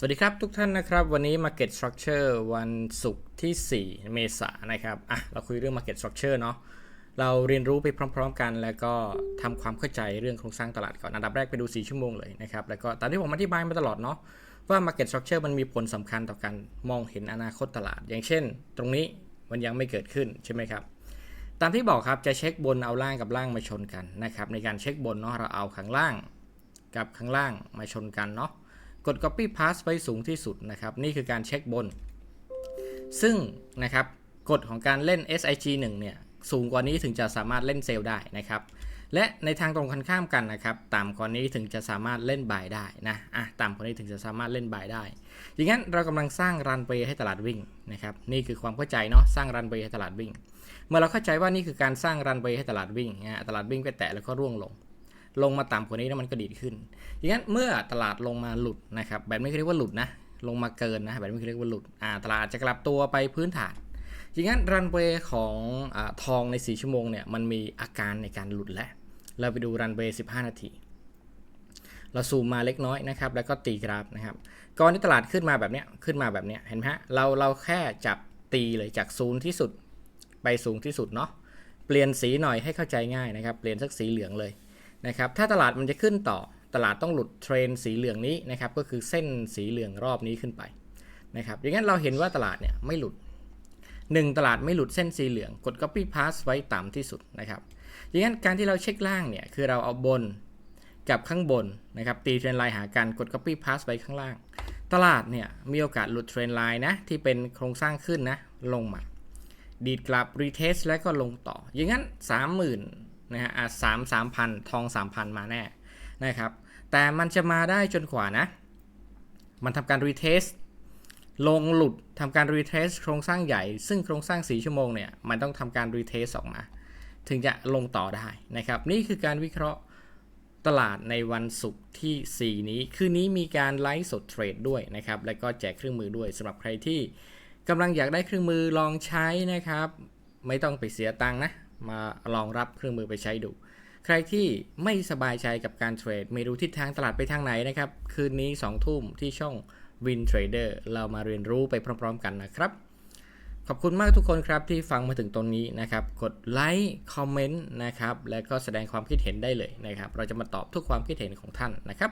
สวัสดีครับทุกท่านนะครับ วันนี้ Market Structure วันศุกร์ที่ 4 เมษายนนะครับอะเราคุยเรื่อง Market Structure เนาะเราเรียนรู้ไปพร้อม ๆ กัน แล้วก็ทำความเข้าใจเรื่องโครงสร้างตลาดก่อนอันดับแรกไปดู 4 ชั่วโมงเลยนะครับ แล้วก็ตามที่ผมอธิบายมาตลอดเนาะว่า Market Structure มันมีผลสำคัญต่อการมองเห็นอนาคตตลาด อย่างเช่น ตรงนี้มันยังไม่เกิดขึ้นใช่ไหมครับตามที่บอกครับจะเช็คบนเอาล่างกับล่างมาชนกันนะครับในการเช็คบนเนาะเราเอาข้างล่าง กับข้างล่างมาชนกันเนาะ กด copy pass ไปสูงที่สุดนะครับ นี่คือการเช็คบน ซึ่งนะครับกฎของการเล่น SIG 1 เนี่ย สูงกว่านี้ถึงจะสามารถเล่นเซลล์ได้นะครับ และในทางตรงกันข้ามกันนะครับ ต่ำกว่านี้ถึงจะสามารถเล่นบายได้นะ อะ ต่ำกว่านี้ถึงจะสามารถเล่นบายได้ อย่างนั้นเรากำลังสร้างรันเวย์ให้ตลาดวิ่งนะครับ นี่คือความเข้าใจเนาะ สร้างรันเวย์ให้ตลาดวิ่ง เมื่อเราเข้าใจว่านี่คือการสร้างรันเวย์ให้ตลาดวิ่งนะตลาดวิ่งไปแตะแล้วก็ร่วงลง ลงมาต่ำกว่านี้แล้วมันก็ดีดขึ้นอย่างนั้นเมื่อตลาดลงมาหลุดนะครับแบบนี้เรียกว่าหลุดนะลงมาเกินนะแบบนี้เรียกว่าหลุดอ่าตลาดจะกลับตัวไปพื้นฐานอย่างนั้นรันเวย์ของอทองใน 4 ชั่วโมงเนี่ยมันมีอาการในการหลุดแล้ว เราไปดูรันเวย์15 นาที เราซูมมาเล็กน้อยนะครับแล้วก็ตีกราฟนะครับก่อนที่ตลาดขึ้นมาแบบเนี้ยขึ้นมาแบบเนี้ยเห็นไหมฮะเราเราแค่จับตีเลยจากศูนย์ที่สุดไปสูงที่สุดเนาะเปลี่ยนสีหน่อยให้เข้าใจง่ายนะครับ เปลี่ยนสักสีเหลืองเลย นะครับถ้าตลาดมันจะขึ้นต่อตลาดต้องหลุดเทรนสีเหลืองนี้นะครับก็คือเส้นสีเหลืองรอบนี้ขึ้นไปนะครับอย่างนั้นเราเห็นว่าตลาดเนี่ยไม่หลุด 1 ตลาดไม่หลุดเส้นสีเหลือง กด copy pass ไว้ต่ำที่สุดนะครับอย่างนั้นการที่เราเช็คล่างเนี่ยคือเราเอาบนกับข้างบนนะครับตีเทรนไลน์หากันกด copy pass ไว้ข้างล่าง ตลาดเนี่ยมีโอกาสหลุดเทรนไลน์นะที่เป็นโครงสร้างขึ้นนะลงมา ดีดกลับรีเทสแล้วก็ลงต่ออย่างนั้น 30,000 นะฮะอะสามสามพันทองสามพันมาแน่นะครับ แต่มันจะมาได้จนกว่านะ มันทำการรีเทสลงหลุดทำการรีเทสโครงสร้างใหญ่ ซึ่งโครงสร้างสีชั่วโมงเนี่ย มันต้องทำการรีเทสออกมา ถึงจะลงต่อได้นะครับ นี่คือการวิเคราะห์ตลาดในวันศุกร์ที่ 4 นี้ คืนนี้มีการไลฟ์สดเทรดด้วยนะครับ แล้วก็แจกเครื่องมือด้วยสำหรับใครที่กำลังอยากได้เครื่องมือลองใช้นะครับ ไม่ต้องไปเสียตังค์นะ มาลองรับเครื่องมือไปใช้ดู ใครที่ไม่สบายใจกับการเทรด ไม่รู้ทิศทางตลาดไปทางไหนนะครับ คืนนี้ 2 ทุ่มที่ช่อง Win Trader เรามาเรียนรู้ไปพร้อม ๆ กันนะครับ ขอบคุณมากทุกคนครับที่ฟังมาถึงตรงนี้นะครับ กดไลค์คอมเมนต์นะครับ และก็แสดงความคิดเห็นได้เลยนะครับ เราจะมาตอบทุกความคิดเห็นของท่านนะครับ